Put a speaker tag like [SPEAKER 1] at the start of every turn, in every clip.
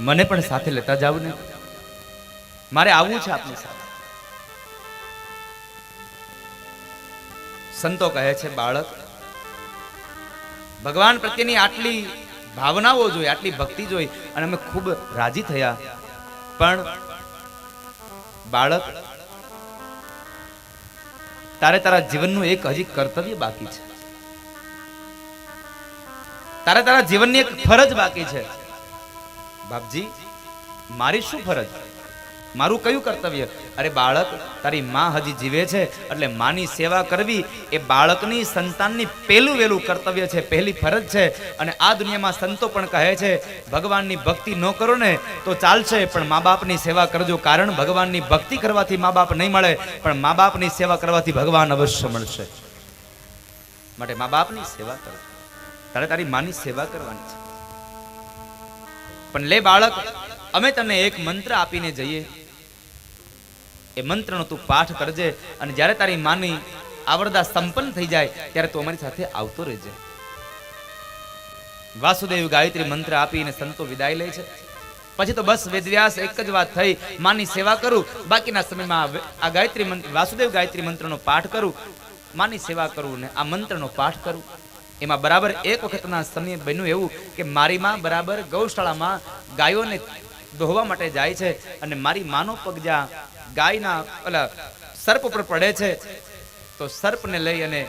[SPEAKER 1] મને પણ સાથે લેતા જાવ ને. મારે આવવું છે આપની સાથે. સંતો કહે છે, બાળક, ભગવાન પ્રત્યેની આટલી ભાવનાઓ જોઈ, આટલી ભક્તિ જોઈ અને અમે ખૂબ રાજી થયા. પણ બાળક, તારે તારા જીવનનું એક હજી કર્તવ્ય બાકી છે. તારે તારા જીવનની એક ફરજ બાકી છે. બાપજી, મારી શું ફરજ? મારું કયું કર્તવ્ય? અરે બાળક, તારી માં હજી જીવે છે, એટલે માની સેવા કરવી એ બાળકની સંતાનની પહેલું વહેલું કર્તવ્ય છે, પહેલી ફરજ છે. અને આ દુનિયામાં સંતો પણ કહે છે, ભગવાનની ભક્તિ ન કરો ને તો ચાલશે, પણ મા બાપની સેવા કરજો. કારણ ભગવાનની ભક્તિ કરવાથી મા બાપ નહીં મળે, પણ મા બાપની સેવા કરવાથી ભગવાન અવશ્ય મળશે. માટે મા બાપની સેવા કરો. તારે તારી માની સેવા કરવાની છે. પણ લે બાળક, અમે તને એક મંત્ર આપીને જઈએ. એ મંત્રનો તું પાઠ કરજે અને જ્યારે તારી માની આવરદા સંપન્ન થઈ જાય, ત્યારે તું અમારી સાથે આવતો રહેજે. વાસુદેવ ગાયત્રી મંત્ર આપીને સંતો વિદાય લે છે. પછી તો બસ વેદવ્યાસ એક જ વાત થઈ, માની સેવા કરું, બાકીના સમયમાં આ ગાયત્રી મંત્ર વાસુદેવ ગાયત્રી મંત્રનો પાઠ કરું, માની સેવા કરું ને આ મંત્રનો પાઠ કરું. એમાં બરાબર એક વખતના સમય બન્યું એવું કે મારી માં બરાબર ગૌશાળામાં ગાયોને દોહવા માટે જાય છે અને મારી માનો પગ જ્યાં ગાયના ઓલા સર્પ ઉપર પડે છે. તો સર્પને લઈ અને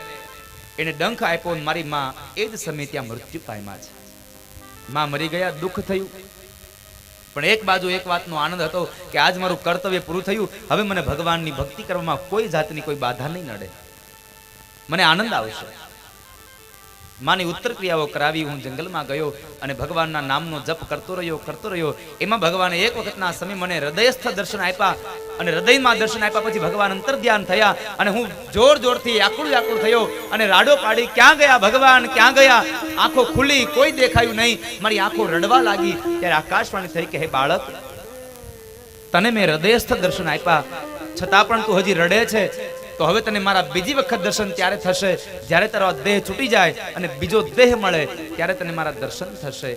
[SPEAKER 1] એને ડંખ આપ્યો મારી માં એ જ સમયે ત્યાં મૃત્યુ પામ્યા છે. માં મરી ગયા, દુઃખ થયું. પણ એક બાજુ એક વાતનો આનંદ હતો કે આજ મારું કર્તવ્ય પૂરું થયું. હવે મને ભગવાનની ભક્તિ કરવામાં કોઈ જાતની કોઈ બાધા નહીં નડે. મને આનંદ આવશે. માની ઉત્તર ક્રિયાઓ કરાવી, હું જંગલમાં ગયો અને ભગવાનના નામનો જપ કરતો રહ્યો કરતો રહ્યો. એમાં ભગવાને એક વખતના સમય મને હૃદયસ્થ દર્શન આપ્યા અને હૃદયમાં દર્શન આપ્યા પછી ભગવાન અંતર ધ્યાન થયા અને હું જોર જોરથી આકુળ આકુળ થયો અને રાડો પાડી, ક્યાં ગયા ભગવાન? ક્યાં ગયા? આંખો ખુલી કોઈ દેખાયું નહીં. મારી આંખો રડવા લાગી. ત્યારે આકાશવાણી થઈ કે, હે બાળક, તને મેં હૃદયસ્થ દર્શન આપ્યા. છતાં પણ તું હજી રડે છે. તો હવે તને મારા બીજી વખત દર્શન ત્યારે થશે. જ્યારે તારો દેહ છૂટી જાય અને બીજો દેહ મળે, ત્યારે તને મારા દર્શન થશે.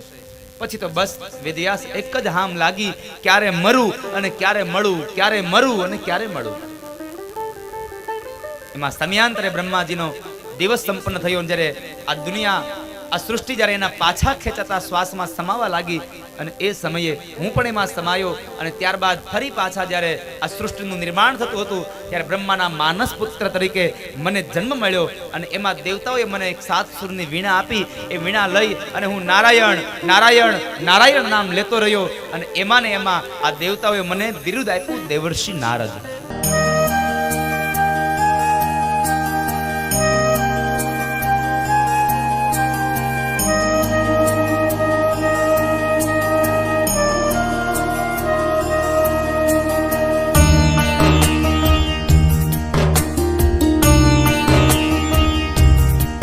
[SPEAKER 1] પછી તો બસ વેદવ્યાસ એક જ હામ લાગી, ક્યારે મરું અને ક્યારે મળું, ક્યારે મરું અને ક્યારે મળું. એમાં સમયાંતરે બ્રહ્માજીનો દિવસ સંપન્ન થયો જ્યારે આ દુનિયા આ સૃષ્ટિ જ્યારે એના પાછા ખેંચાતા શ્વાસમાં સમાવા લાગી અને એ સમયે હું પણ એમાં સમાયો અને ત્યારબાદ ફરી પાછા જ્યારે આ સૃષ્ટિનું નિર્માણ થતું હતું, ત્યારે બ્રહ્માના માનસ પુત્ર તરીકે મને જન્મ મળ્યો અને એમાં દેવતાઓએ મને એક સાત સુરની વીણા આપી. એ વીણા લઈ અને હું નારાયણ નારાયણ નારાયણ નામ લેતો રહ્યો અને એમાં ને એમાં આ દેવતાઓએ મને બિરુદ આપ્યું દેવર્ષિ નારદ.